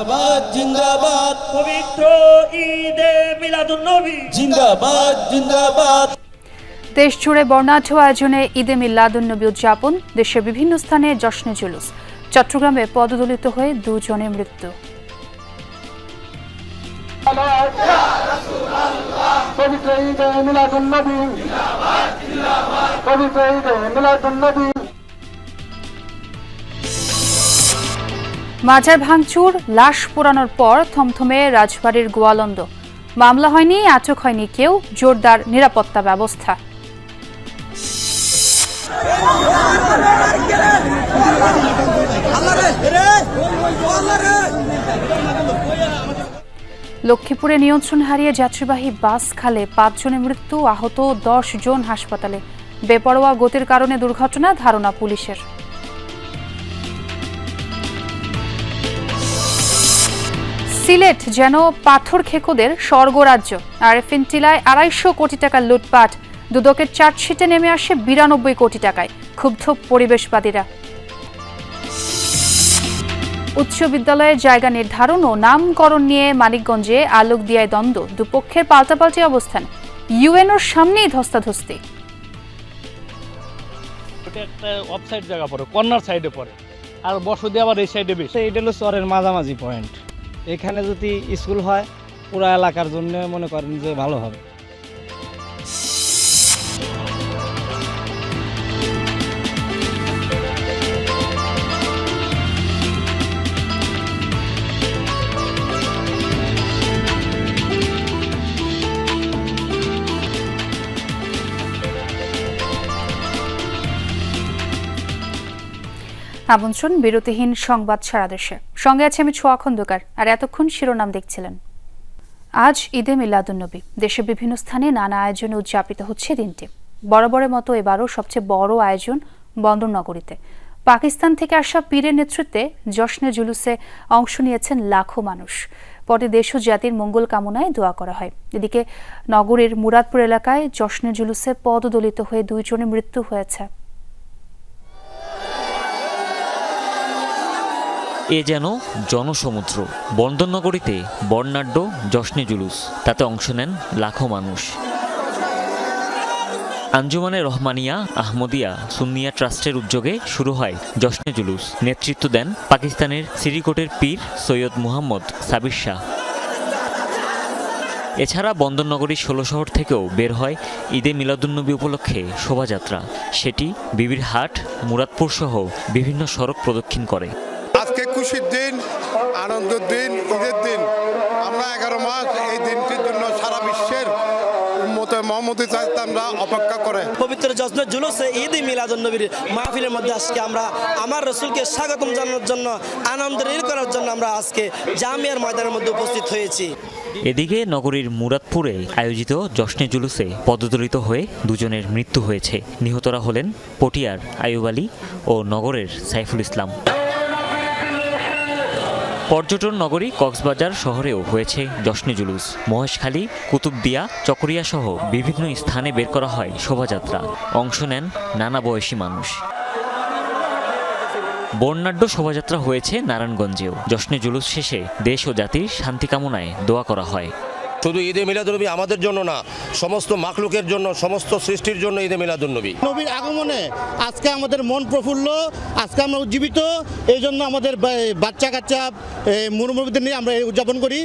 জিন্দাবাদ জিন্দাবাদ। পবিত্র ঈদে মিলাদুন নবী জিন্দাবাদ জিন্দাবাদ। দেশ জুড়ে বর্ণাঢ্য আয়োজনে ঈদে মিল্লাদুন্নবী উদযাপন দেশের বিভিন্ন স্থানে জশ্নে জুলুস। চট্টগ্রামে পদদলিত হয়ে দুজনের মৃত্যু। পবিত্র ঈদে মিলাদুন নবী পবিত্র ঈদে মিলাদুন মাজার ভাঙচুর, লাশ পোড়ানোর পর থমথমে রাজবাড়ির গোয়ালন্দ। মামলা হয়নি, আটক হয়নি কেউ, জোরদার নিরাপত্তা ব্যবস্থা। লক্ষ্মীপুরে নিয়ন্ত্রণ হারিয়ে যাত্রীবাহী বাস খালে পাঁচজনের মৃত্যু, আহত দশ জন হাসপাতালে। বেপরোয়া গতির কারণে দুর্ঘটনা, ধারণা পুলিশের। সিলেট যেন পাথর খেকোদের স্বর্গরাজ্য। আর টিলায় আড়াইশো কোটি টাকার লুটপাট। দুদকের চার্জশিটে নেমে আসে বিরানব্বই কোটি টাকায়। ক্ষুব্ধ পরিবেশবাদীরা। উচ্চ বিদ্যালয়ের জায়গা নির্ধারণ ও নামকরণ নিয়ে মানিকগঞ্জে আলোক দিয়ায় দ্বন্দ্ব। দুপক্ষের পাল্টাপাল্টি অবস্থান। ইউএনওর সামনেই ধস্তাধস্তি। একটা অফসাইড জায়গা পড়ে কর্নার সাইডে পড়ে। আর বসতি আবার এই সাইডে বেশি। এটা হলো চরের মাঝামাঝি পয়েন্ট এখানে যদি স্কুল হয় পুরা এলাকার জন্য মনে করেন যে ভালো হবে। আমন্ত্রণ বিরতিহীন সংবাদ সারা দেশে। সঙ্গে আছে আমি ছোয়া খন্দকার, আর এতক্ষণ শিরোনাম দেখছিলেন। আজ ঈদে মিলাদুন্নবী দেশের বিভিন্ন স্থানে নানা আয়োজনে উদযাপিত হচ্ছে দিনটি। বরাবরের মতো এবারও সবচেয়ে বড় আয়োজন বন্দরনগরীতে। পাকিস্তান থেকে আসা পীরের নেতৃত্বে জশ্নে জুলুসে অংশ নিয়েছেন লাখো মানুষ। পরে দেশ ও জাতির মঙ্গল কামনায় দোয়া করা হয়। এদিকে নগরীর মুরাদপুর এলাকায় জশ্নে জুলুসে পদদলিত হয়ে দুইজনের মৃত্যু হয়েছে। এ যেন জনসমুদ্র। বন্দরনগরীতে বর্ণাঢ্য জশ্নে জুলুস। তাতে অংশ নেন লাখো মানুষ। আঞ্জুমানে রহমানিয়া, আহমদিয়া, সুন্নিয়া ট্রাস্টের উদ্যোগে শুরু হয় জশ্নে জুলুস। নেতৃত্ব দেন পাকিস্তানের সিরিকোটের পীর সৈয়দ মুহাম্মদ সাবির শাহ। এছাড়া বন্দরনগরীর ষোলো শহর থেকেও বের হয় ঈদে মিলাদুন্নবী উপলক্ষে শোভাযাত্রা। সেটি বিবির হাট মুরাদপুর সহ বিভিন্ন সড়ক প্রদক্ষিণ করে। খুশির দিন আনন্দের দিন ঈদের দিন। আমরা এগারো মাস এই দিনটির জন্য সারা বিশ্বের মোহাম্মদ অপেক্ষা করে। পবিত্র জশ্ন জুলুসে ঈদ মাহফিলের মধ্যে আজকে আমরা আমার রসুলকে স্বাগতম জানানোর জন্য আনন্দের নীল করার জন্য আমরা আজকে জামিয়ার ময়দানের মধ্যে উপস্থিত হয়েছি। এদিকে নগরীর মুরাদপুরে আয়োজিত জশ্নে জুলুসে পদদলিত হয়ে দুজনের মৃত্যু হয়েছে। নিহতরা হলেন পটিয়ার আয়ুব আলী ও নগরের সাইফুল ইসলাম। পর্যটন নগরী কক্সবাজার শহরেও হয়েছে জশ্নে জুলুস। মহেশখালী, কুতুবদিয়া, চকরিয়া সহ বিভিন্ন স্থানে বের করা হয় শোভাযাত্রা। অংশ নেন নানা বয়সী মানুষ। বর্ণাঢ্য শোভাযাত্রা হয়েছে নারায়ণগঞ্জেও। জশ্নে জুলুস শেষে দেশ ও জাতির শান্তি কামনায় দোয়া করা হয়। শুধু ঈদে মিলাদুন্নবী আমাদের জন্য না সমস্ত মাখলুকের জন্য সমস্ত সৃষ্টির জন্য ঈদে মিলাদুন্নবী নবীর আগমনে আজকে আমাদের মন প্রফুল্ল আজকে আমরা উজ্জীবিত এই জন্য আমাদের বাচ্চা কাচ্চা মুরমুরদের নিয়ে আমরা এই উদযাপন করি।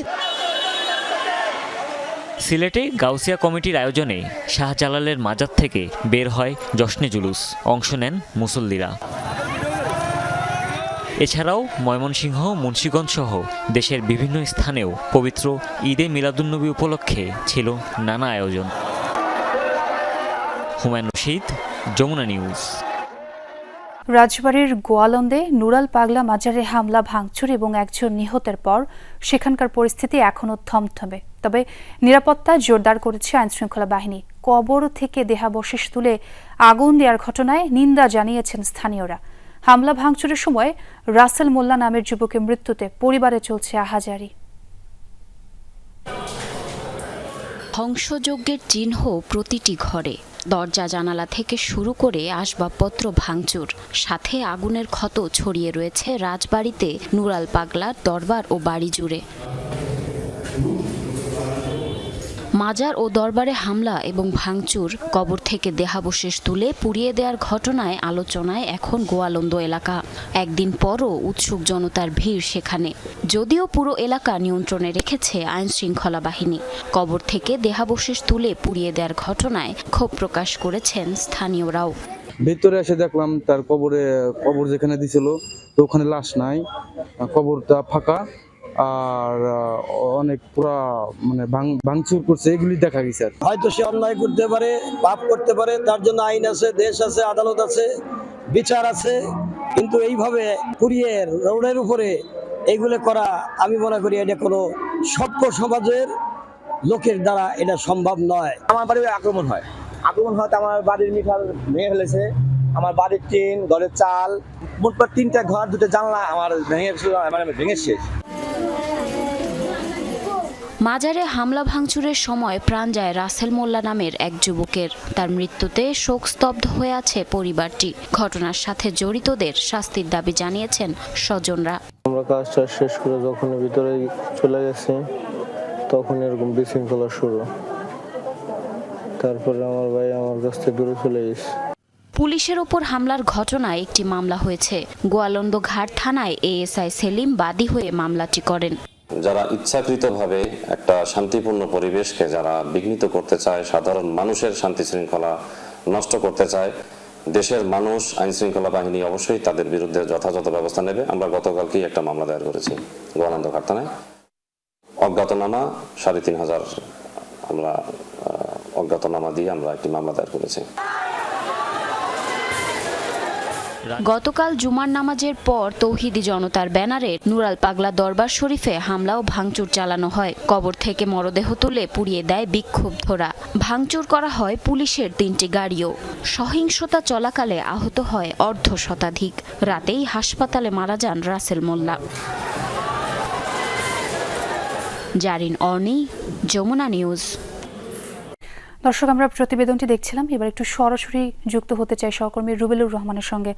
সিলেটে গাউসিয়া কমিটির আয়োজনে শাহজালালের মাজার থেকে বের হয় জশ্নে জুলুস। অংশ নেন মুসল্লিরা। এছাড়াও ময়মনসিংহ, মুন্সীগঞ্জ সহ দেশের বিভিন্ন স্থানেও পবিত্র ঈদে মিলাদুন্নবী উপলক্ষে ছিল নানা আয়োজন। হুমায়ুন রশিদ, যমুনা নিউজ। রাজবাড়ির গোয়ালন্দে নুরাল পাগলা মাজারে হামলা, ভাঙচুর এবং একজন নিহতের পর সেখানকার পরিস্থিতি এখনও থমথমে। তবে নিরাপত্তা জোরদার করেছে আইনশৃঙ্খলা বাহিনী। কবর থেকে দেহাবশেষ তুলে আগুন দেওয়ার ঘটনায় নিন্দা জানিয়েছেন স্থানীয়রা। হামলা ভাঙচুরের সময় রাসেল মোল্লা নামের যুবকের মৃত্যুতে পরিবারে চলছে আহাজারি। ধ্বংসযজ্ঞের চিহ্ন প্রতিটি ঘরে। দরজা জানালা থেকে শুরু করে আসবাবপত্র ভাঙচুর। সাথে আগুনের ক্ষত ছড়িয়ে রয়েছে রাজবাড়িতে নুরাল পাগলার দরবার ও বাড়ি জুড়ে। মাজার ও দরবারে হামলা এবং ভাঙচুর, কবর থেকে দেহাবশেষ তুলে পুড়িয়ে দেওয়ার ঘটনায় আলোচনায় এখন গোয়ালন্দ এলাকা। একদিন পরও উৎসুক জনতার ভিড় সেখানে। যদিও পুরো এলাকা নিয়ন্ত্রণে রেখেছে আইন শৃঙ্খলা বাহিনী। কবর থেকে দেহাবশেষ তুলে পুড়িয়ে দেওয়ার ঘটনায় ক্ষোভ প্রকাশ করেছেন স্থানীয়রাও। ভিতরে এসে দেখলাম তার কবরে, কবর যেখানে দিছিল, তো ওখানে লাশ নাই। কবরটা ফাঁকা। আর অনেক পুরা মানে ভাঙ- ভাঙচুর করছে এগুলি দেখা গেছে হয়তো সে অন্যায় করতে পারে পাপ করতে পারে তার জন্য আইন আছে দেশ আছে আদালত আছে বিচার আছে কিন্তু এইভাবে পুড়িয়ে রোডের উপরে এইগুলো করা আমি মনে করি এটা কোনো সভ্য সমাজের লোকের দ্বারা এটা সম্ভব নয়। আমার বাড়িতে আক্রমণ হয়। আক্রমণ হওয়াতে আমার বাড়ির মিঠাল ভেঙে ফেলেছে। আমার বাড়ির টিন ঘরের চাল মোটমাট তিনটা ঘর দুটো জানলা আমার ভেঙে মানে ভেঙে শেষ। মাজারে হামলা ভাঙচুরের সময় প্রাণ যায় রাসেল মোল্লা নামের এক যুবকের। তার মৃত্যুতে শোকস্তব্ধ হয়ে আছে পরিবারটি। ঘটনার সাথে জড়িতদের শাস্তির দাবি জানিয়েছেন স্বজনরা। আমরা কাজটা শেষ করে যখন ভিতরে চলে গেছি তখন এরকম বিশৃঙ্খলা শুরু। তারপরে আমার ভাই আমার কাছ থেকে দূরে চলে গেছে। পুলিশের ওপর হামলার ঘটনায় একটি মামলা হয়েছে। গোয়ালন্দ ঘাট থানায় এএসআই সেলিম বাদী হয়ে মামলাটি করেন। যারা ইচ্ছাকৃতভাবে একটা শান্তিপূর্ণ পরিবেশকে যারা বিঘ্নিত করতে চায়, সাধারণ মানুষের শান্তি শৃঙ্খলা নষ্ট করতে চায়, দেশের মানুষ আইন শৃঙ্খলা বাহিনী অবশ্যই তাদের বিরুদ্ধে যথাযথ ব্যবস্থা নেবে। আমরা গতকালকেই একটা মামলা দায়ের করেছি? গোয়ানন্দ কারখানায় অজ্ঞাতনামা, সাড়ে তিন হাজার আমরা অজ্ঞাতনামা দিয়ে আমরা একটি মামলা দায়ের করেছি। গতকাল জুমার নামাজের পর তৌহিদি জনতার ব্যানারে নুরাল পাগলা দরবার শরীফে হামলা ও ভাঙচুর চালানো হয়। কবর থেকে মরদেহ তুলে পুড়িয়ে দেয় বিক্ষুব্ধরা। ভাঙচুর করা হয় পুলিশের তিনটি গাড়িও। সহিংসতা চলাকালে আহত হয় অর্ধ শতাধিক। রাতেই হাসপাতালে মারা যান রাসেল মোল্লা। জারিন অর্নি, যমুনা নিউজ। দর্শক আমরা প্রতিবেদনটি দেখছিলাম। এবার একটু সরাসরি যুক্ত হতে চাই সহকর্মী রুবেলুর রহমানের সঙ্গে।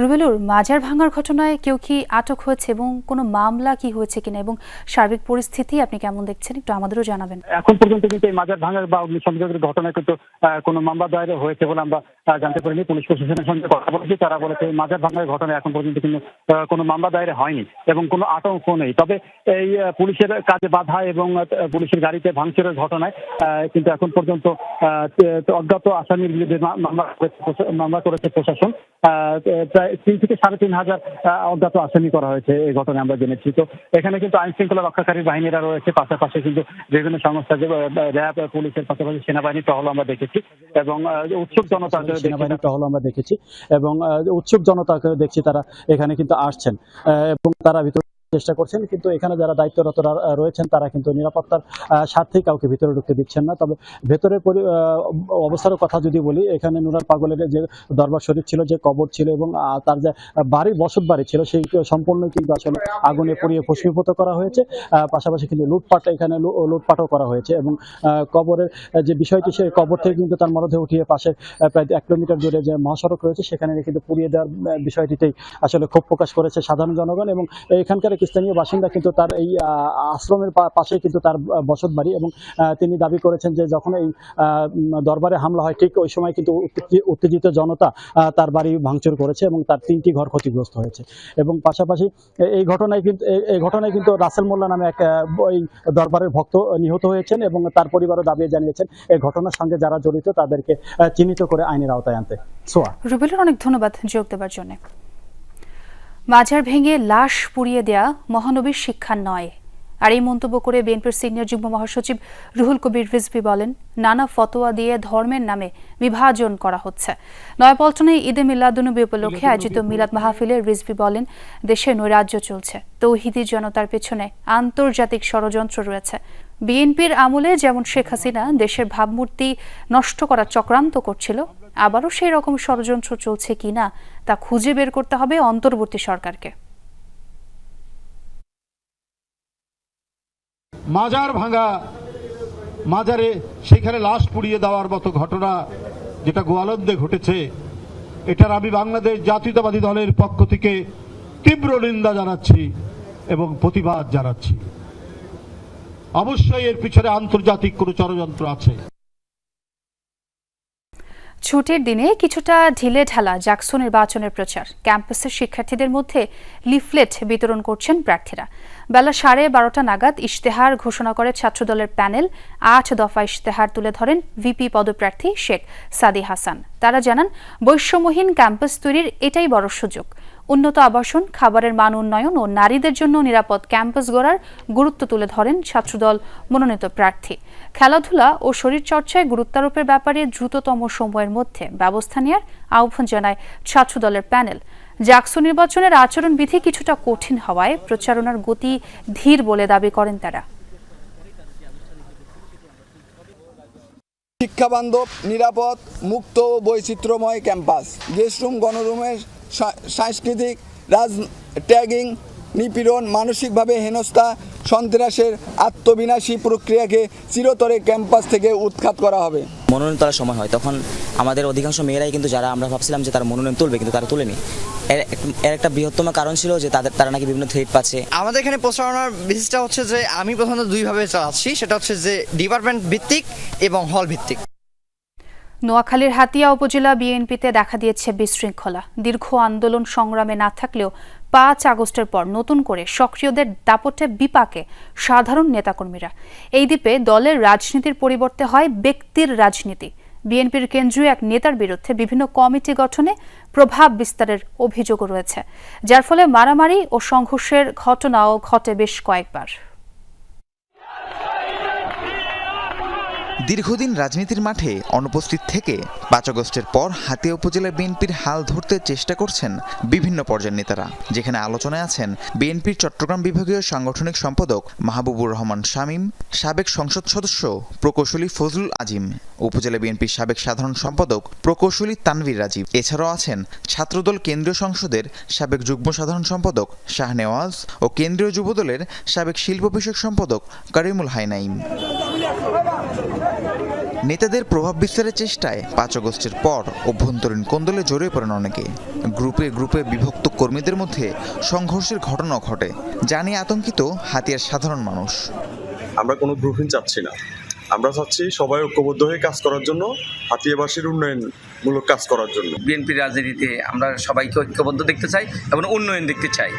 রুবেলুর মাজার ভাঙার ঘটনায় কেউ কি আটক হয়েছে এবং কোনো মামলা কি হয়েছে কিনা এবং সার্বিক পরিস্থিতি আপনি কেমন দেখছেন একটু আমাদেরও জানাবেন। এখন পর্যন্ত কিন্তু এই মাজার ভাঙার বা অগ্নিসংযোগের ঘটনায় কিন্তু কোনো মামলা দায়ের হয়েছে বলে আমরা জানতে পারিনি। পুলিশ প্রশাসনের সঙ্গে কথা বলেছি, তারা বলেছে মাজার ভাঙার ঘটনায় এখন পর্যন্ত কিন্তু কোনো মামলা দায়ের হয়নি এবং কোনো আতঙ্ক নেই। তবে এই পুলিশের কাজে বাধা এবং পুলিশের গাড়িতে ভাঙচুরের ঘটনায় কিন্তু এখন পর্যন্ত অজ্ঞাত আসামির বিরুদ্ধে মামলা করেছে প্রশাসন। প্রায় তিন থেকে সাড়ে তিন হাজার অজ্ঞাত আসামি করা হয়েছে এই ঘটনায় আমরা জেনেছি। তো এখানে কিন্তু আইন শৃঙ্খলা রক্ষাকারী বাহিনীরা রয়েছে পাশাপাশি কিন্তু বিভিন্ন সংস্থা যে র্যাব পুলিশের পাশাপাশি সেনাবাহিনী টহল আমরা দেখেছি এবং উৎসুক জনতা সেনাবাহিনী টহল আমরা দেখেছি এবং উৎসুক জনতাকে দেখছি তারা এখানে কিন্তু আসছেন আহ, এবং তারা ভিতরে চেষ্টা করছেন, কিন্তু এখানে যারা দায়িত্বরত রয়েছেন, তারা কিন্তু নিরাপত্তার স্বার্থেই কাউকে ভিতরে ঢুকতে দিচ্ছেন না। তবে ভেতরের অবস্থার কথা যদি বলি, এখানে নুরার পাগলের যে দরবার শরীফ ছিল, যে কবর ছিল এবং তার যে বাড়ি, বসত বাড়ি ছিল, সেই সম্পূর্ণ কিন্তু আসলে আগুনে পুড়িয়ে ভস্মীভূত করা হয়েছে। পাশাপাশি কিন্তু লুটপাট, এখানে লুটপাটও করা হয়েছে এবং কবরের যে বিষয়টি সে কবর থেকে কিন্তু তার মরদেহ উঠিয়ে পাশে প্রায় এক কিলোমিটার দূরে যে মহাসড়ক রয়েছে, সেখানে কিন্তু পুড়িয়ে দেওয়ার বিষয়টিতেই আসলে ক্ষোভ প্রকাশ করেছে সাধারণ জনগণ এবং এখানকার স্থানীয় বাসিন্দা কিন্তু তার এই আশ্রমের পাশে কিন্তু তার বসত বাড়ি এবং তিনি দাবি করেছেন যে যখন এই দরবারে হামলা হয়, ঠিক ওই সময় কিন্তু উত্তেজিত জনতা তার বাড়ি ভাঙচুর করেছে এবং তার তিনটি ঘর ক্ষতিগ্রস্ত হয়েছে। এবং পাশাপাশি এই ঘটনায় কিন্তু এই ঘটনায় কিন্তু রাসেল মোল্লা নামে এক ওই দরবারের ভক্ত নিহত হয়েছেন এবং তার পরিবারও দাবি জানিয়েছেন, এই ঘটনার সঙ্গে যারা জড়িত তাদেরকে চিহ্নিত করে আইনের আওতায় আনতে। সোয়া। রুবেলুর অনেক ধন্যবাদ যোগ দেওয়ার জন্য। মাজার ভেঙে লাশ পুড়িয়ে দেয়া মহানবীর শিক্ষা নয়। আর এই মন্তব্য করে বিএনপির সিনিয়র যুগ্ম মহাসচিব রুহুল কবির রিজভি বলেন নানা ফতোয়া দিয়ে ধর্মের নামে বিভাজন করা হচ্ছে। নয়াপল্টনে ঈদে মিলাদুনবী উপলক্ষে আয়োজিত মিলাদ মাহফিলে রিজভি বলেন দেশে নৈরাজ্য চলছে। তৌহিদি জনতার পেছনে আন্তর্জাতিক ষড়যন্ত্র রয়েছে। বিএনপির আমলে যেমন শেখ হাসিনা দেশের ভাবমূর্তি নষ্ট করার চক্রান্ত করছিল আবারও সেই রকম ষড়যন্ত্র চলছে কিনা তা খুঁজে বের করতে হবে অন্তর্বর্তী সরকারকে। মাজার ভাঙা মাজারে সেখানে লাশ পুড়িয়ে দেওয়ার মতো ঘটনা যেটা গোয়ালন্দে ঘটেছে, এটার আমি বাংলাদেশ জাতীয়তাবাদী দলের পক্ষ থেকে তীব্র নিন্দা জানাচ্ছি এবং প্রতিবাদ জানাচ্ছি। অবশ্যই এর পিছনে আন্তর্জাতিক কোনো ষড়যন্ত্র আছে। ছুটির দিনে কিছুটা ঢিলে ঢালা জাকসু নির্বাচনের প্রচার। ক্যাম্পাসের শিক্ষার্থীদের মধ্যে লিফলেট বিতরণ করছেন প্রার্থীরা। বেলা সাড়ে বারোটা নাগাদ ইশতেহার ঘোষণা করে ছাত্রদলের প্যানেল। আট দফা ইশতেহার তুলে ধরেন ভিপি পদপ্রার্থী শেখ সাদি হাসান। তারা জানান, বৈষম্যহীন ক্যাম্পাস তৈরির এটাই বড় সুযোগ। উন্নত আবাসন, খাবারের মান উন্নয়ন ও নারীদের জন্য নিরাপদ ক্যাম্পাস গড়ার গুরুত্ব তুলে ধরেন ছাত্রদল মনোনীত প্রার্থী। খেলাধুলা ও শরীরচর্চায় গুরুত্বারোপের ব্যাপারে দ্রুততম সময়ের মধ্যে ব্যবস্থা নেওয়ার আহ্বান জানায় ছাত্রদলের প্যানেল। জাকসু নির্বাচনের আচরণবিধি কিছুটা কঠিন হওয়ায় প্রচারণার গতি ধীর বলে দাবি করেন তারা। শিক্ষাবান্ধব, নিরাপদ, মুক্ত ও বৈচিত্র্যময় ক্যাম্পাস, গেস্টরুম গণরুমের সাংস্কৃতিক রাজ ট্যাগিং নিপীড়ন মানসিকভাবে হেনস্থা সন্ত্রাসের আত্মবিনাশী প্রক্রিয়াকে চিরতরে ক্যাম্পাস থেকে উৎখাত করা হবে। মনোনয়ন তোলার সময় হয়। তখন আমাদের অধিকাংশ মেয়েরাই কিন্তু যারা আমরা ভাবছিলাম যে তারা মনোনয়ন তুলবে কিন্তু তারা তুলেনি। এর এর একটা বৃহত্তম কারণ ছিল যে তাদের তারা নাকি বিভিন্ন থ্রেট পাচ্ছে। আমাদের এখানে প্রচারণার বেসিসটা হচ্ছে যে আমি প্রথমত দুইভাবে চালাচ্ছি। সেটা হচ্ছে যে ডিপার্টমেন্ট ভিত্তিক এবং হল ভিত্তিক। নোয়াখালীর হাতিয়া উপজেলা বিএনপিতে দেখা দিয়েছে বিশৃঙ্খলা। দীর্ঘ আন্দোলন সংগ্রামে না থাকলেও পাঁচ আগস্টের পর নতুন করে সক্রিয়দের দাপটে বিপাকে সাধারণ নেতাকর্মীরা। এই দ্বীপে দলের রাজনীতির পরিবর্তে হয় ব্যক্তির রাজনীতি। বিএনপির কেন্দ্রীয় এক নেতার বিরুদ্ধে বিভিন্ন কমিটি গঠনে প্রভাব বিস্তারের অভিযোগও রয়েছে, যার ফলে মারামারি ও সংঘর্ষের ঘটনাও ঘটে বেশ কয়েকবার। দীর্ঘদিন রাজনীতির মাঠে অনুপস্থিত থেকে পাঁচ আগস্টের পর হাতিয়া উপজেলা বিএনপির হাল ধরতে চেষ্টা করছেন বিভিন্ন পর্যায়ের নেতারা। যেখানে আলোচনায় আছেন বিএনপির চট্টগ্রাম বিভাগীয় সাংগঠনিক সম্পাদক মাহবুবুর রহমান শামীম, সাবেক সংসদ সদস্য প্রকৌশলী ফজলুল আজিম, উপজেলা বিএনপির সাবেক সাধারণ সম্পাদক প্রকৌশলী তানভীর রাজীব। এছাড়াও আছেন ছাত্রদল কেন্দ্রীয় সংসদের সাবেক যুগ্ম সাধারণ সম্পাদক শাহ নেওয়াজ ও কেন্দ্রীয় যুবদলের সাবেক শিল্প বিষয়ক সম্পাদক করিমুল হাইনাইম নেতাদের প্রভাব বিস্তারের চেষ্টায় পাঁচ আগস্টের পর অভ্যন্তরীণ কোন্দলে জড়িয়ে পড়েন অনেকে। গ্রুপে গ্রুপে বিভক্ত কর্মীদের মধ্যে সংঘর্ষের ঘটনাও ঘটে। যা নিয়ে আতঙ্কিত হাতিয়ার সাধারণ মানুষ। আমরা কোনো গ্রুপিং চাচ্ছি না। আমরা চাচ্ছি সবাই ঐক্যবদ্ধ হয়ে কাজ করার জন্য হাতিয়াবাসীর উন্নয়নমূলক কাজ করার জন্য। বিএনপির রাজনীতিতে আমরা সবাইকে ঐক্যবদ্ধ দেখতে চাই এবং উন্নয়ন দেখতে চাই।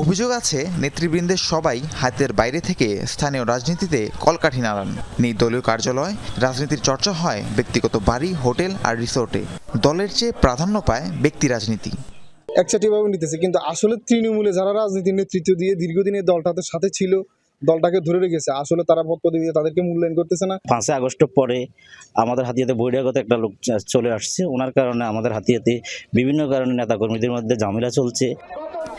অভিযোগ আছে, নেতৃবৃন্দের সবাই হাতের বাইরে থেকে স্থানীয় রাজনীতিতে কলকাঠি নাড়ান। নেই দলীয় কার্যালয়, রাজনীতির চর্চা হয় ব্যক্তিগত বাড়ি, হোটেল আর রিসোর্টে। দলের চেয়ে প্রাধান্য পায় ব্যক্তি রাজনীতি। একচাটিভাবে নিতেছে, কিন্তু আসলে তৃণমূলে যারা রাজনীতির নেতৃত্ব দিয়ে দীর্ঘদিনের দলটাতে সাথে ছিল দলটাকে ধরে রেখেছে। আসলে তারা পদ পদবি দিয়ে তাদেরকে মূল্যায়ন করতেছে না। পাঁচই আগস্টের পরে আমাদের হাতিয়াতে বহিরাগত একটা লোক চলে আসছে। ওনার কারণে আমাদের হাতিয়াতে বিভিন্ন কারণে নেতাকর্মীদের মধ্যে ঝামেলা চলছে।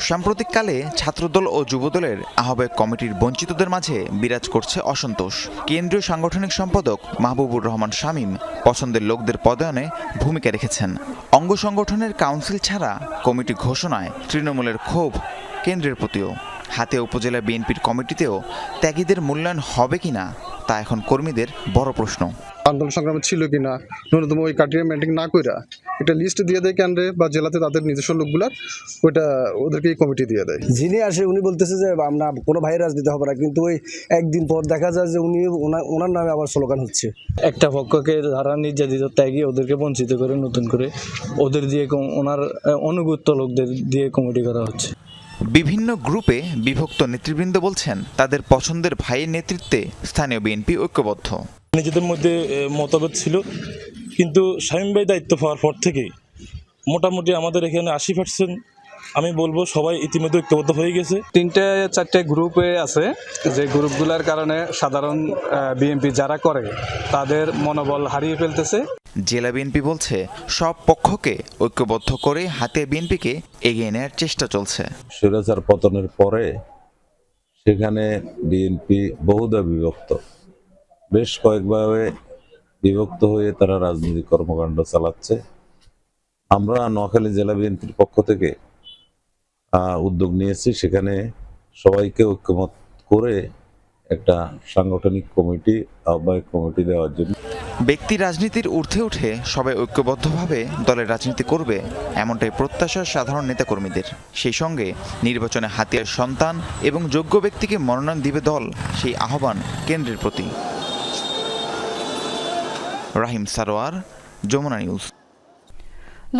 সাম্প্রতিককালে ছাত্রদল ও যুবদলের আহ্বায়ক কমিটির বঞ্চিতদের মাঝে বিরাজ করছে অসন্তোষ। কেন্দ্রীয় সাংগঠনিক সম্পাদক মাহবুবুর রহমান শামীম পছন্দের লোকদের পদায়নে ভূমিকা রেখেছেন। অঙ্গ সংগঠনের কাউন্সিল ছাড়া কমিটি ঘোষণায় তৃণমূলের ক্ষোভ কেন্দ্রের প্রতিও। হাতে উপজেলা বিএনপির কমিটিতেও ত্যাগীদের মূল্যায়ন হবে কিনা তা এখন কর্মীদের বড় প্রশ্ন। আন্দোলন সংগ্রামে ছিল কিনা ন্যূনতম ওই কাটিয়ে মেন্টেন না কইরা একটা লিস্ট দিয়ে দেয় কেন্দ্রে বা জেলাতে তাদের নিজস্ব লোকগুলার ওইটা ওদেরকে এই কমিটি দিয়ে দেয়। যিনি আসে উনি বলতেছে যে আমরা কোনো ভাইয়ের রাজনীতি হবে না কিন্তু ওই একদিন পর দেখা যায় যে উনি ওনা- ওনার নামে আবার স্লোগান হচ্ছে। একটা পক্ষকে যারা নির্যাতিত ত্যাগী ওদেরকে বঞ্চিত করে নতুন করে ওদের দিয়ে ওনার অনুগত লোকদের দিয়ে কমিটি করা হচ্ছে। বিভিন্ন গ্রুপে বিভক্ত নেতৃবৃন্দ বলছেন তাদের পছন্দের ভাইয়ের নেতৃত্বে স্থানীয় বিএনপি ঐক্যবদ্ধ। নিজেদের মধ্যে মতভেদ ছিল। কিন্তু শামীম ভাই দায়িত্ব পাওয়ার পর থেকে মোটামুটি আমাদের এখানে আশি পার্সেন্ট আমি বলব সবাই ইতিমধ্যে ঐক্যবদ্ধ হয়ে গেছে। তিনটে চারটে গ্রুপে আছে যে গ্রুপগুলোর কারণে সাধারণ বিএনপি যারা করে তাদের মনোবল হারিয়ে ফেলতেছে। জেলা বিএনপি বলছে সব পক্ষকে ঐক্যবদ্ধ করে হাতে বিএনপিকে এগিয়ে নেওয়ার চেষ্টা চলছে। স্বৈরাচার পতনের পরে সেখানে বিএনপি বহুদা বিভক্ত। বেশ কয়েকভাবে বিভক্ত হয়ে তারা রাজনৈতিক কর্মকাণ্ড চালাচ্ছে। আমরা নোয়াখালী জেলা বিএনপির পক্ষ থেকে উদ্যোগ নিয়েছি। সেখানে সবাইকে ঐক্যমত করে একটা সাংগঠনিক কমিটি, আহ্বায়ক কমিটি দেওয়ার জন্য। ব্যক্তি রাজনীতির ঊর্ধ্বে উঠে সবাই ঐক্যবদ্ধভাবে দলের রাজনীতি করবে এমনটাই প্রত্যাশা সাধারণ নেতাকর্মীদের। সেই সঙ্গে নির্বাচনে হাতিয়ার সন্তান এবং যোগ্য ব্যক্তিকে মনোনয়ন দিবে দল, সেই আহ্বান কেন্দ্রের প্রতি। রাহিম সারোয়ার, যমুনা নিউজ।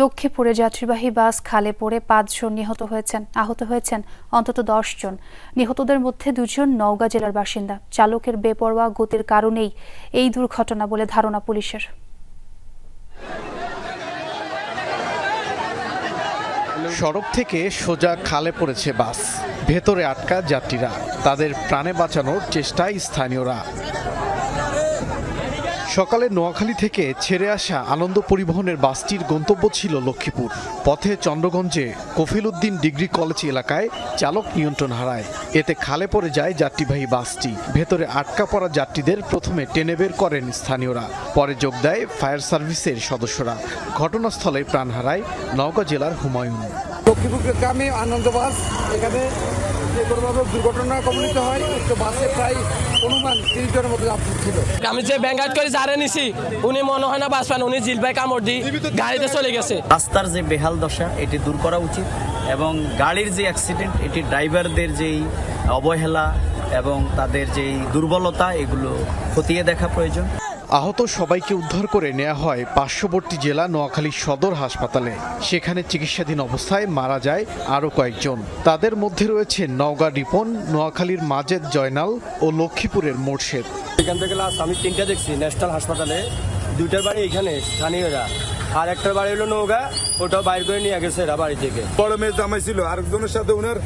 লক্ষ্মীপুরে যাত্রীবাহী বাস খালে পড়ে পাঁচজন নিহত হয়েছেন, আহত হয়েছেন অন্তত জন নিহতদের মধ্যে দুজন নওগাঁ জেলার বাসিন্দা। চালকের বেপরোয়া গতির কারণেই এই দুর্ঘটনা বলে ধারণা পুলিশের। সড়ক থেকে সোজা খালে পড়েছে বাস। ভেতরে আটকা যাত্রীরা। তাদের প্রাণে বাঁচানোর চেষ্টায় স্থানীয়রা। সকালে নোয়াখালী থেকে ছেড়ে আসা আনন্দ পরিবহনের বাসটির গন্তব্য ছিল লক্ষ্মীপুর। পথে চন্দ্রগঞ্জে কফিল উদ্দিন ডিগ্রি কলেজ এলাকায় চালক নিয়ন্ত্রণ হারায়। এতে খালে পড়ে যায় যাত্রীবাহী বাসটি। ভেতরে আটকা পড়া যাত্রীদের প্রথমে টেনে বের করেন স্থানীয়রা, পরে যোগ দেয় ফায়ার সার্ভিসের সদস্যরা। ঘটনাস্থলে প্রাণ হারায় নওগাঁ জেলার হুমায়ুন। লক্ষ্মীপুরগামী আনন্দ বাস এখানে যে কোনোভাবে দুর্ঘটনা কবলিত হয় তো বাসে প্রায় অনুমান তিরিশ জনের মতো যাত্রী ছিল। আমি যে ব্যাঙ্গাট করে যারে নিছি উনি মনে হয় না বাস পান উনি জিল ভাই কামড় দি গাড়িতে চলে গেছে। রাস্তার যে বেহাল দশা এটি দূর করা উচিত এবং গাড়ির যে অ্যাক্সিডেন্ট এটি ড্রাইভারদের যেই অবহেলা এবং তাদের যেই দুর্বলতা এগুলো খতিয়ে দেখা প্রয়োজন। আহত সবাইকে উদ্ধার করে নেওয়া হয় পার্শ্ববর্তী জেলা নোয়াখালী সদর হাসপাতালে। সেখানে চিকিৎসাধীন অবস্থায় মারা যায় আরও কয়েকজন। তাদের মধ্যে রয়েছে নওগাঁ রিপন নোয়াখালীর মাজেদ জয়নাল ও লক্ষ্মীপুরের মোর্শেদ। এখান থেকে লাস্ট আমি তিনটা দেখছি ন্যাশনাল হাসপাতালে। দুইটার বাড়ি এখানে স্থানীয়রা। আর একটা বাড়ি হলো নৌকা ওটা বাইর করে নিয়ে গেছে এরা বাড়ি থেকে। বড় মেয়ে জামাই ছিল আরেকজনের সাথে ওনার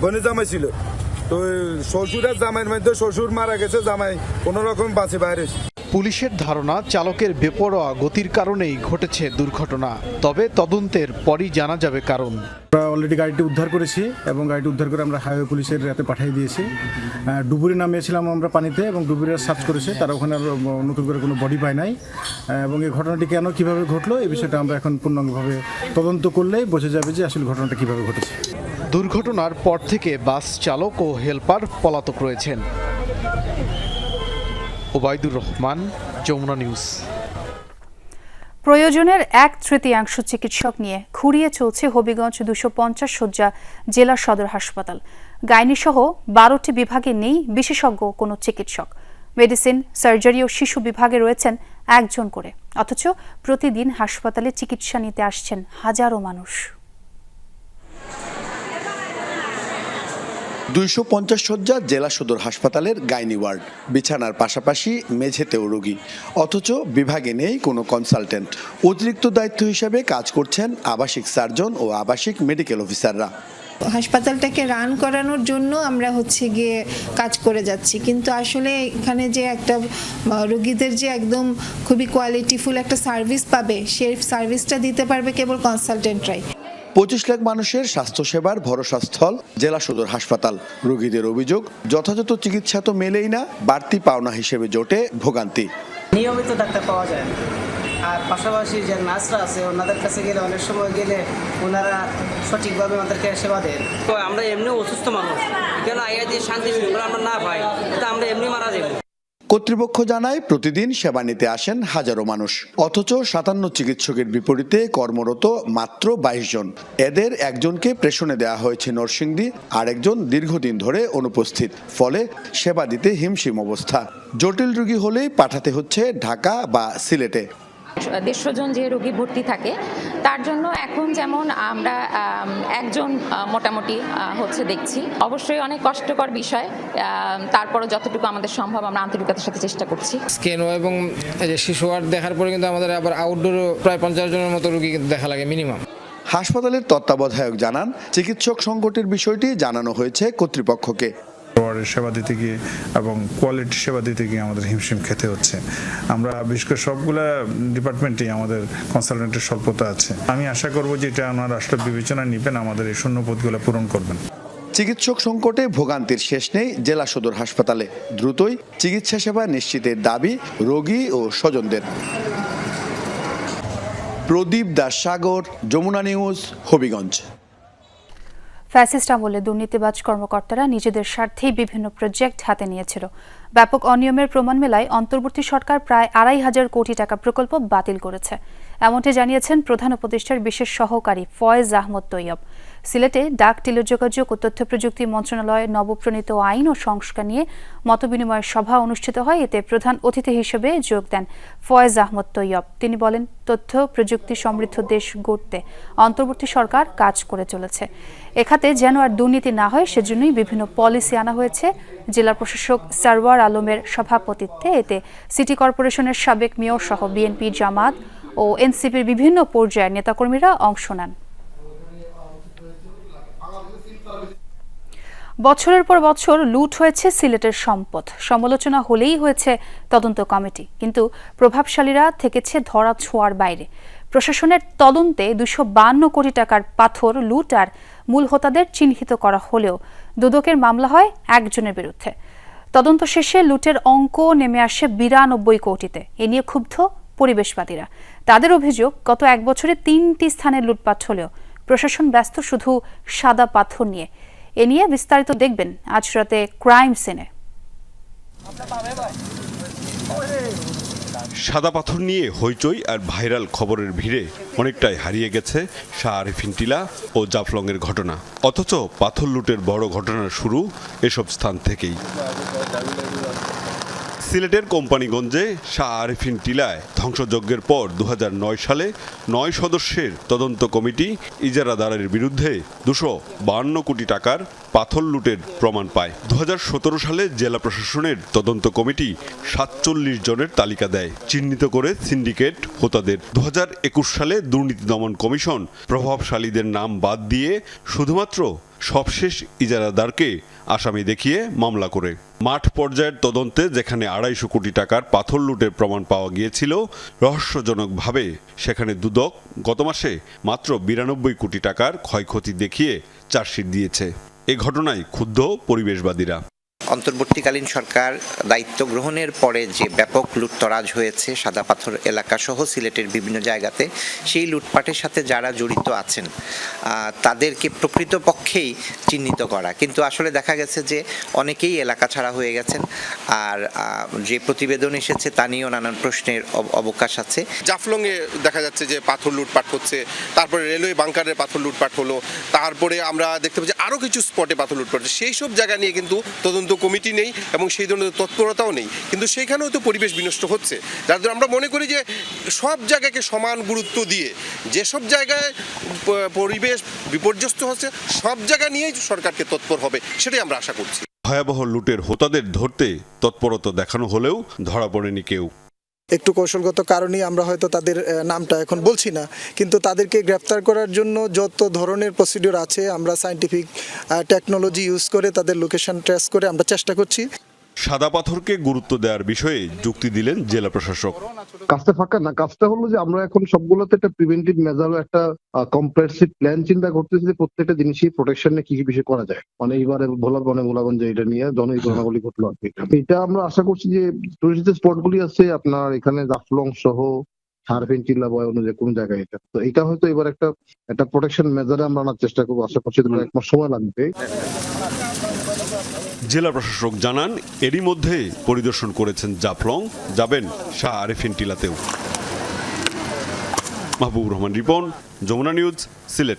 বোনের জামাই ছিল। তো শ্বশুরের জামাইয়ের মধ্যে শ্বশুর মারা গেছে জামাই কোনো রকম বাঁচে বাইরে। পুলিশের ধারণা চালকের বেপরোয়া গতির কারণেই ঘটেছে দুর্ঘটনা। তবে তদন্তের পরই জানা যাবে কারণ। আমরা অলরেডি গাড়িটি উদ্ধার করেছি এবং গাড়িটি উদ্ধার করে আমরা হাইওয়ে পুলিশের রাতে পাঠিয়ে দিয়েছি। ডুবুরি নামিয়েছিলাম আমরা পানিতে এবং ডুবুরিরা সার্চ করেছে তারা ওখানে আর নতুন করে কোনো বডি পায় নাই। এবং এই ঘটনাটি কেন কীভাবে ঘটলো এই বিষয়টা আমরা এখন পূর্ণাঙ্গভাবে তদন্ত করলেই বোঝা যাবে যে আসলে ঘটনাটা কীভাবে ঘটেছে। দুর্ঘটনার পর থেকে বাস চালক ও হেলপার পলাতক রয়েছেন। ওবায়দুর রহমান, যমুনা নিউজ। প্রয়োজনের এক তৃতীয়াংশ চিকিৎসক নিয়ে খুঁড়িয়ে চলছে হবিগঞ্জ দুশো পঞ্চাশ শয্যা জেলা সদর হাসপাতাল। গাইনি সহ বারোটি বিভাগে নেই বিশেষজ্ঞ কোনো চিকিৎসক। মেডিসিন, সার্জারি ও শিশু বিভাগে রয়েছেন একজন করে। অথচ প্রতিদিন হাসপাতালে চিকিৎসা নিতে আসছেন হাজারো মানুষ। দুইশো পঞ্চাশ শয্যা জেলা সদর হাসপাতালের গাইনি ওয়ার্ড। বিছানার পাশাপাশি মেঝেতেও রোগী। অথচ বিভাগে নেই কোনো কনসালটেন্ট অতিরিক্ত দায়িত্ব হিসেবে কাজ করছেন আবাসিক সার্জন ও আবাসিক মেডিকেল অফিসাররা হাসপাতালটাকে রান করানোর জন্য আমরা হচ্ছে গিয়ে কাজ করে যাচ্ছি। কিন্তু আসলে এখানে যে একটা রোগীদের যে একদম খুবই কোয়ালিটিফুল একটা সার্ভিস পাবে সেই সার্ভিসটা দিতে পারবে কেবল কনসালটেন্টরাই পঁচিশ লাখ মানুষের স্বাস্থ্যসেবার ভরসাস্থল জেলা সদর হাসপাতাল। রোগীদের অভিযোগ যথাযথ চিকিৎসা তো মেলেই না বাড়তি পাওনা হিসেবে জোটে ভোগান্তি। নিয়মিত ডাক্তার পাওয়া যায় আর পাশাপাশি যে নার্সরা আছে ওনাদের কাছে গেলে অনেক সময় গেলে ওনারা সঠিকভাবে আমাদেরকে সেবা দেন তো আমরা এমনি অসুস্থ মানুষ। এখানে আইয়া দিয়ে শান্তি আমরা না পাই তো আমরা এমনি মারা যাব। কর্তৃপক্ষ জানায়, প্রতিদিন সেবা নিতে আসেন হাজারো মানুষ। অথচ সাতান্ন চিকিৎসকের বিপরীতে কর্মরত মাত্র বাইশ জন। এদের একজনকে প্রেষণে দেওয়া হয়েছে নরসিংদী, আরেকজন দীর্ঘদিন ধরে অনুপস্থিত। ফলে সেবা দিতে হিমশিম অবস্থা। জটিল রোগী হলেই পাঠাতে হচ্ছে ঢাকা বা সিলেটে। দেড়শো জন যে রোগী ভর্তি থাকে তার জন্য এখন যেমন আমরা একজন মোটামুটি হচ্ছে দেখছি। অবশ্যই অনেক কষ্টকর বিষয় তারপরও যতটুকু আমাদের সম্ভব আমরা আন্তরিকতার সাথে চেষ্টা করছি। স্কেনও এবং শিশু ওয়ার্ড দেখার পরে কিন্তু আমাদের আবার আউটডোরও প্রায় পঞ্চাশ জনের মতো রুগী কিন্তু দেখা লাগে মিনিমাম হাসপাতালের তত্ত্বাবধায়ক জানান চিকিৎসক সংকটের বিষয়টি জানানো হয়েছে কর্তৃপক্ষকে। ওয়ার্ডের সেবা দিতে গিয়ে এবং কোয়ালিটি সেবা দিতে গিয়ে আমাদের হিমশিম খেতে হচ্ছে। আমরা বিশেষ করে সবগুলা ডিপার্টমেন্টেই আমাদের কনসালটেন্টের স্বল্পতা আছে। আমি আশা করব যে এটা ওনারা আসলে বিবেচনায় নেবেন, আমাদের এই শূন্য পদগুলো পূরণ করবেন। চিকিৎসক সংকটে ভোগান্তির শেষ নেই জেলা সদর হাসপাতালে। দ্রুতই চিকিৎসা সেবা নিশ্চিতের দাবি রোগী ও স্বজনদের। প্রদীপ দাস সাগর, যমুনা নিউজ, হবিগঞ্জ। ফ্যাসিস্ট আমলে দুর্নীতিবাজ কর্মকর্তারা নিজেদের স্বার্থেই বিভিন্ন প্রজেক্ট হাতে নিয়েছিল। ব্যাপক অনিয়মের প্রমাণ মেলায় অন্তর্বর্তী সরকার প্রায় আড়াই হাজার কোটি টাকা প্রকল্প বাতিল করেছে। এমনটি জানিয়েছেন প্রধান উপদেষ্টার বিশেষ সহকারী ফয়েজ আহমদ তৈয়ব। সিলেটে ডাক, টেলিযোগাযোগ ও তথ্য প্রযুক্তি মন্ত্রণালয়ের নবপ্রণীত আইন ও সংস্কার নিয়ে মতবিনিময় সভা অনুষ্ঠিত হয়। এতে প্রধান অতিথি হিসেবে যোগ দেন ফয়েজ আহমদ তৈয়ব। তিনি বলেন, তথ্য প্রযুক্তি সমৃদ্ধ দেশ গড়তে অন্তর্বর্তী সরকার কাজ করে চলেছে। এখাতে যেন আর দুর্নীতি না হয়, সেজন্যই বিভিন্ন পলিসি আনা হয়েছে। জেলা প্রশাসক সারওয়ার আলমের সভাপতিত্বে এতে সিটি কর্পোরেশনের সাবেক মেয়র সহ বিএনপি জামাত ও এনসিপির বিভিন্ন পর্যায়ের নেতাকর্মীরা অংশ নেন। বছরের পর বছর লুট হয়েছে সিলেটের সম্পদ। সমালোচনা হলেই হয়েছে তদন্ত কমিটি, কিন্তু প্রভাবশালীরা থেকেছে ধরা ছোঁয়ার বাইরে। প্রশাসনের তদন্তে দুশো কোটি টাকার পাথর লুট আর মূল হোতাদের চিহ্নিত করা হলেও দুদকের মামলা হয় একজনের বিরুদ্ধে। তদন্ত শেষে লুটের অঙ্ক নেমে আসে বিরানব্বই কোটিতে। এ নিয়ে ক্ষুব্ধ পরিবেশবাদীরা। তাদের অভিযোগ, গত এক বছরে তিনটি স্থানে লুটপাট হলেও প্রশাসন ব্যস্ত শুধু সাদা পাথর নিয়ে। এ নিয়ে বিস্তারিত দেখবেন আজ রাতে ক্রাইম সিনে। সাদা পাথর নিয়ে হইচই আর ভাইরাল খবরের ভিড়ে অনেকটাই হারিয়ে গেছে শাহ আরিফিন টিলা ও জাফলংয়ের ঘটনা। অথচ পাথর লুটের বড় ঘটনার শুরু এসব স্থান থেকেই। সিলেটের কোম্পানিগঞ্জে শাহ আরিফিন টিলায় ধ্বংসযজ্ঞের পর দু হাজার নয় সালে নয় সদস্যের তদন্ত কমিটি ইজারাদারের বিরুদ্ধে দুশো কোটি টাকার পাথর লুটের প্রমাণ পায়। দু হাজার সতেরো সালে জেলা প্রশাসনের তদন্ত কমিটি সাতচল্লিশ জনের তালিকা দেয়, চিহ্নিত করে সিন্ডিকেট হোতাদের। দু হাজার একুশ সালে দুর্নীতি দমন কমিশন প্রভাবশালীদের নাম বাদ দিয়ে শুধুমাত্র সবশেষ ইজারাদারকে আসামি দেখিয়ে মামলা করে। মাঠ পর্যায়ের তদন্তে যেখানে আড়াইশো কোটি টাকার পাথর লুটের প্রমাণ পাওয়া গিয়েছিল, রহস্যজনকভাবে সেখানে দুদক গত মাসে মাত্র বিরানব্বই কোটি টাকার ক্ষয়ক্ষতি দেখিয়ে চার্জশিট দিয়েছে। এ ঘটনায় ক্ষুব্ধ পরিবেশবাদীরা। অন্তর্বর্তীকালীন সরকার দায়িত্ব গ্রহণের পরে যে ব্যাপক লুটতরাজ হয়েছে সাদা পাথর এলাকা সহ সিলেটের বিভিন্ন জায়গাতে, সেই লুটপাটের সাথে যারা জড়িত আছেন তাদেরকে প্রকৃতপক্ষেই চিহ্নিত করা। কিন্তু আসলে দেখা গেছে যে অনেকেই এলাকা ছাড়া হয়ে গেছেন আর যে প্রতিবেদন এসেছে তা নিয়েও নানান প্রশ্নের অব- অবকাশ আছে। জাফলংয়ে দেখা যাচ্ছে যে পাথর লুটপাট হচ্ছে, তারপরে রেলওয়ে বাংকারের পাথর লুটপাট হলো, তারপরে আমরা দেখতে পাচ্ছি আরও কিছু স্পটে পাথর লুটপাট সেই সব জায়গা নিয়ে কিন্তু তদন্ত কমিটি নেই এবং সেই ধরনের তৎপরতাও নেই। কিন্তু সেইখানেও তো পরিবেশ বিনষ্ট হচ্ছে। যার জন্য আমরা মনে করি যে সব জায়গাকে সমান গুরুত্ব দিয়ে যেসব জায়গায় পরিবেশ বিপর্যস্ত হচ্ছে, সব জায়গা নিয়েই সরকারকে তৎপর হবে, সেটাই আমরা আশা করছি। ভয়াবহ লুটের হোতাদের ধরতে তৎপরতা দেখানো হলেও ধরা পড়েনি কেউ। একটু কৌশলগত কারণেই আমরা হয়তো তাদের নামটা এখন বলছি না। কিন্তু তাদেরকে গ্রেপ্তার করার জন্য যত ধরনের প্রসিডিওর আছে, আমরা সাইন্টিফিক টেকনোলজি ইউজ করে তাদের লোকেশন ট্রেস করে আমরা চেষ্টা করছি। সাদা পাথরকে গুরুত্ব দেওয়ার বিষয়ে যুক্তি দিলেন জেলা প্রশাসক। কাজটা ফাঁকা না কাজটা হলো যে আমরা এখন সবগুলোতে একটা প্রিভেন্টিভ মেজার একটা কম্প্রেহেন্সিভ প্ল্যান চিন্তা করতেছি যে প্রত্যেকটা জিনিসই প্রোটেকশনে কি কি বিষয় করা যায়। মানে এইবারে ভোলা বনে ভোলাগঞ্জে এটা নিয়ে জনই ঘটনাগুলি ঘটলো আর কি। এটা। আমরা আশা করছি যে টুরিস্ট স্পট গুলি আছে আপনার এখানে জাফলং সহ হারফিন চিল্লা বয় অন্য যে কোনো জায়গায় এটা। তো এটা হয়তো এবার একটা একটা প্রোটেকশন মেজারে আমরা আনার চেষ্টা করব। আশা করছি এক মাস সময় লাগবে। জেলা প্রশাসক জানান, এরই মধ্যে পরিদর্শন করেছেন জাফলং, যাবেন শাহ আরেফিন টিলাতেও। মাহবুব রহমান রিপন, যমুনা নিউজ, সিলেট।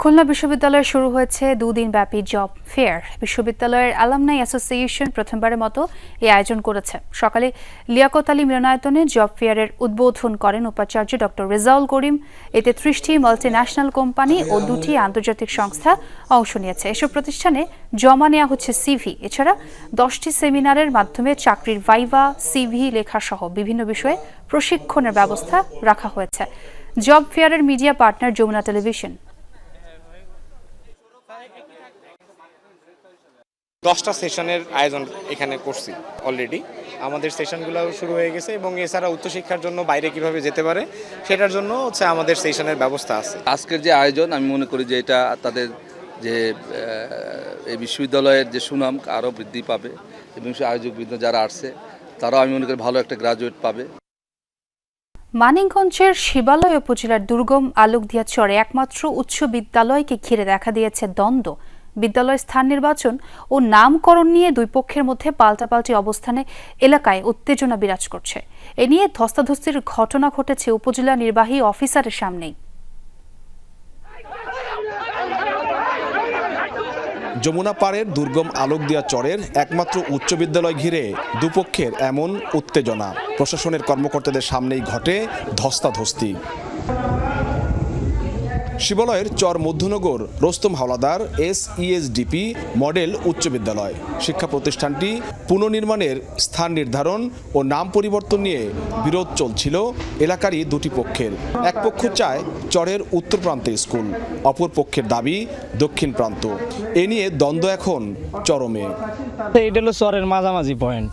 খুলনা বিশ্ববিদ্যালয়ে শুরু হয়েছে দুদিন ব্যাপী জব ফেয়ার। বিশ্ববিদ্যালয়ের অ্যালামনাই অ্যাসোসিয়েশন প্রথমবারের মতো এই আয়োজন করেছে। সকালে লিয়াকত আলী মিলনায়তনে জব ফেয়ারের উদ্বোধন করেন উপাচার্য ডক্টর রেজাউল করিম। এতে ত্রিশটি মাল্টিন্যাশনাল কোম্পানি ও দুটি আন্তর্জাতিক সংস্থা অংশ নিয়েছে। এসব প্রতিষ্ঠানে জমা নেওয়া হচ্ছে সিভি এছাড়া দশটি সেমিনারের মাধ্যমে চাকরির ভাইভা সিভি লেখা সহ বিভিন্ন বিষয়ে প্রশিক্ষণের ব্যবস্থা রাখা হয়েছে। জব ফেয়ারের মিডিয়া পার্টনার যমুনা টেলিভিশন। দশটা সেশনের আয়োজন এখানে করছি অলরেডি আমাদের সেশনগুলো শুরু হয়ে গেছে এবং এছাড়া উচ্চশিক্ষার জন্য বাইরে কীভাবে যেতে পারে সেটার জন্য হচ্ছে আমাদের সেশনের ব্যবস্থা আছে। আজকের যে আয়োজন আমি মনে করি যে এটা তাদের যে এই বিশ্ববিদ্যালয়ের যে সুনাম আরও বৃদ্ধি পাবে এবং সে আয়োজকবৃন্দ যারা আসছে তারাও আমি মনে করি ভালো একটা গ্রাজুয়েট পাবে। মানিকগঞ্জের শিবালয় উপজেলার দুর্গম আলোকদিয়া চরে একমাত্র উচ্চ বিদ্যালয়কে ঘিরে দেখা দিয়েছে দ্বন্দ্ব। বিদ্যালয় স্থান নির্বাচন ও নামকরণ নিয়ে দুই পক্ষের মধ্যে পাল্টাপাল্টি অবস্থানে এলাকায় উত্তেজনা বিরাজ করছে। এ নিয়ে ধস্তাধস্তির ঘটনা ঘটেছে উপজেলা নির্বাহী অফিসারের সামনেই। যমুনা পাড়ের দুর্গম আলোকদিয়া চরের একমাত্র উচ্চ বিদ্যালয় ঘিরে দুপক্ষের এমন উত্তেজনা। প্রশাসনের কর্মকর্তাদের সামনেই ঘটে ধস্তাধস্তি। শিবালয়ের Char Madhyanagar Rostam Howlader S ESDP model উচ্চ বিদ্যালয়। শিক্ষা প্রতিষ্ঠানটি পুনর্নির্মাণের স্থান নির্ধারণ ও নাম পরিবর্তন নিয়ে বিরোধ চলছিল এলাকারই দুটি পক্ষের। এক পক্ষ চায় চরের উত্তর প্রান্তে স্কুল অপর পক্ষের দাবি দক্ষিণ প্রান্ত। এ নিয়ে দ্বন্দ্ব এখন চরমে। এটা হলো চরের মাঝামাঝি পয়েন্ট।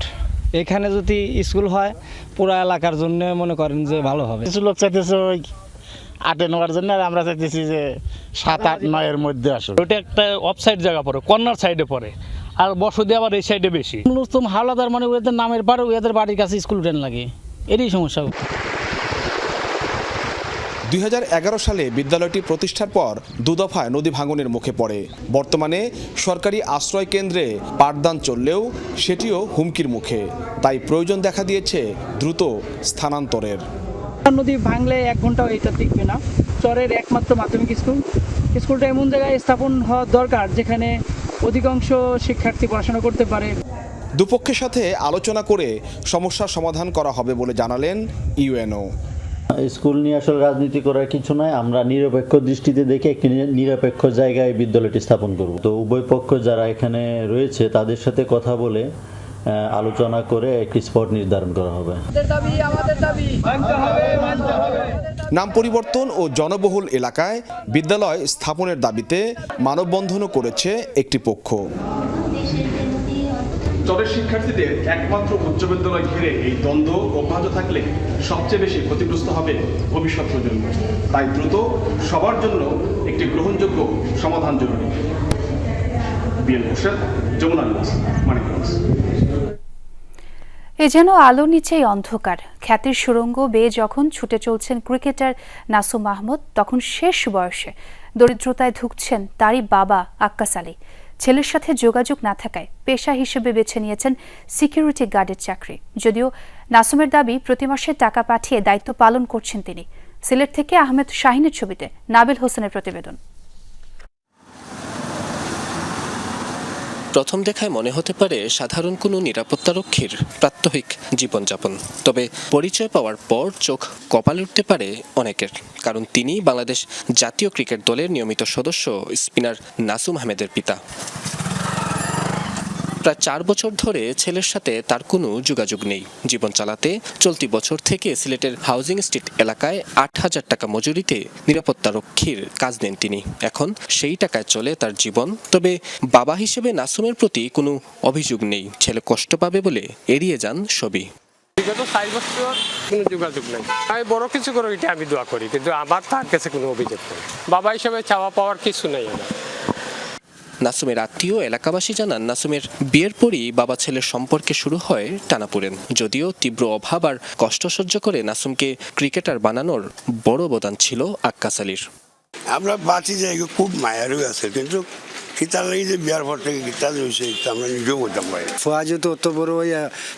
এখানে যদি স্কুল হয় পুরো এলাকার জন্য মনে করেন যে ভালো হবে। কিছু লোক চাইতেছে আটে নেওয়ার জন্য আমরা চাইতেছি যে সাত আট নয়ের মধ্যে আসুক। ওটা একটা অফসাইড জায়গা পড়ে কর্নার সাইডে পড়ে। আর বসতি আবার এই সাইডে বেশি। নতুন হাওলাদার মানে ওদের নামের পারে ওদের বাড়ির কাছে স্কুল ট্রেন লাগে। এরই সমস্যা। দুই হাজার এগারো সালে বিদ্যালয়টি প্রতিষ্ঠার পর দুদফায় নদী ভাঙনের মুখে পড়ে। বর্তমানে সরকারি আশ্রয় কেন্দ্রে পাঠদান চললেও সেটিও হুমকির মুখে। তাই প্রয়োজন দেখা দিয়েছে দ্রুত স্থানান্তরের। নদী ভাঙলে এক ঘন্টাও এটা টিকবে না। চরের একমাত্র মাধ্যমিক স্কুল। স্কুলটা এমন জায়গায় স্থাপন হওয়া দরকার যেখানে অধিকাংশ শিক্ষার্থী পড়াশোনা করতে পারে। দুপক্ষের সাথে আলোচনা করে সমস্যার সমাধান করা হবে বলে জানালেন ইউএনও। স্কুল নিয়ে আসলে রাজনীতি করার কিছু নয় আমরা নিরপেক্ষ দৃষ্টিতে দেখে একটি নিরপেক্ষ জায়গায় বিদ্যালয়টি স্থাপন করব। তো উভয় পক্ষ যারা এখানে রয়েছে তাদের সাথে কথা বলে আলোচনা করে একটি স্পট নির্ধারণ করা হবে। নাম পরিবর্তন ও জনবহুল এলাকায় বিদ্যালয় স্থাপনের দাবিতে মানববন্ধনও করেছে একটি পক্ষ। চরের শিক্ষার্থীদের একমাত্র উচ্চ বিদ্যালয় ঘিরে এই দ্বন্দ্ব অব্যাহত থাকলে সবচেয়ে বেশি ক্ষতিগ্রস্ত হবে ভবিষ্যৎ প্রজন্ম। তাই দ্রুত সবার জন্য একটি গ্রহণযোগ্য সমাধান জরুরি। বিএল যমুনা নিউজ এ যেন আলো অন্ধকার। খ্যাতির সুরঙ্গ বেয়ে যখন ছুটে চলছেন ক্রিকেটার তখন শেষ বয়সে দরিদ্রতায় ধুকছেন তারই বাবা আক্কাস আলী। ছেলের সাথে যোগাযোগ না থাকায় পেশা হিসেবে বেছে নিয়েছেন সিকিউরিটি গার্ডের চাকরি। যদিও নাসুমের দাবি, প্রতি মাসে টাকা পাঠিয়ে দায়িত্ব পালন করছেন তিনি। সিলেট থেকে আহমেদ শাহিনের ছবিতে নাবিল হোসেনের প্রতিবেদন। প্রথম দেখায় মনে হতে পারে সাধারণ কোনো নিরাপত্তারক্ষীর প্রাত্যহিক জীবনযাপন। তবে পরিচয় পাওয়ার পর চোখ কপালে উঠতে পারে অনেকের, কারণ তিনি বাংলাদেশ জাতীয় ক্রিকেট দলের নিয়মিত সদস্য স্পিনার নাসুম আহমেদের পিতা। প্রায় চার বছর ধরে ছেলের সাথে তার কোনো যোগাযোগ নেই। জীবন চালাতে চলতি বছর থেকে সিলেটের হাউজিং স্ট্রিট এলাকায় আট হাজার টাকা মজুরিতে নিরাপত্তারক্ষীর কাজ নেন তিনি। এখন সেই টাকায় চলে তার জীবন। তবে বাবা হিসেবে নাসুমের প্রতি কোনো অভিযোগ নেই। ছেলে কষ্ট পাবে বলে এড়িয়ে যান সবই। বিগত চার বছর কোনো যোগাযোগ নেই। আমি বড় কিছু করে এটা আমি দোয়া করি, কিন্তু আমার তার কাছে কোনো অভিযোগ নেই। বাবা হিসেবে চাওয়া পাওয়ার কিছু নেই আমার। নাসুমের আত্মীয় এলাকাবাসী জানান নাসুমের বিয়ের পরই বাবা ছেলের সম্পর্কে শুরু হয় টানাপোড়েন। যদিও তীব্র অভাব আর কষ্ট সহ্য করে নাসুমকে ক্রিকেটার বানানোর বড় অবদান ছিল আক্কাস আলীর। আমরা বাঁচি যাই খুব মায়ারও আছে কিন্তু কিতার লাগে যে বিয়ার পর থেকে কিতা হয়েছে আমরা নিজেও ফুয়া যেহেতু অত বড় ওই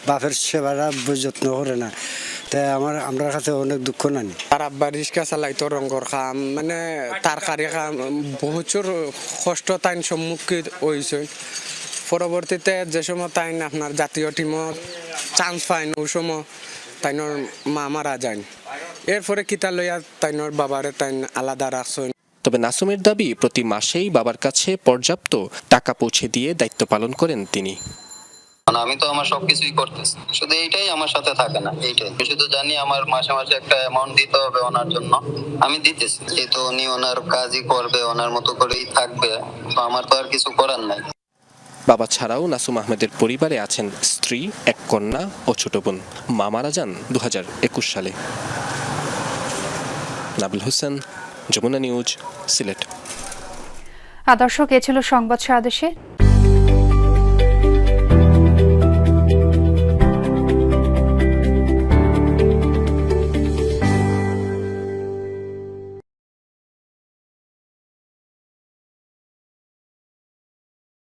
বাপের সেবারা যত্ন করে না। তাই আমার আমরা কাছে অনেক দুঃখ নানি। তার আব্বা রিক্সা চালাইতো রঙর খাম মানে তারকারি খাম প্রচুর কষ্ট তাইন সম্মুখীন হয়েছে পরবর্তীতে যে সময় তাইন আপনার জাতীয় টিমত চান্স পাইন ওই সময় তাইনর মা মারা যান এরপরে কিতা লইয়া তাইনর বাবারে তাইন আলাদা রাখছেন তবে নাসুমের দাবি প্রতি মাসেই বাবার কাছে পর্যাপ্ত টাকা পৌঁছে দিয়ে দায়িত্ব পালন করেন তিনি। মানে আমি তো আমার সবকিছুই করতেছি। শুধু এইটাই আমার সাথে থাকে না এইটাই। আমি শুধু জানি আমার মাসে মাসে একটা অ্যামাউন্ট দিতে হবে ওনার জন্য। আমি দিতেছি যেহেতু উনি ওনার কাজই করবে ওনার মতো করেই থাকবে তো আমার তো আর কিছু করার নাই। বাবা ছাড়াও নাসুম আহমেদের পরিবারে আছেন স্ত্রী এক কন্যা ও ছোট বোন। মা মারা যান দু হাজার একুশ সালে। নাবিল হোসেন যমুনা নিউজ সিলেট। দর্শক এ ছিল সংবাদ সারাদেশে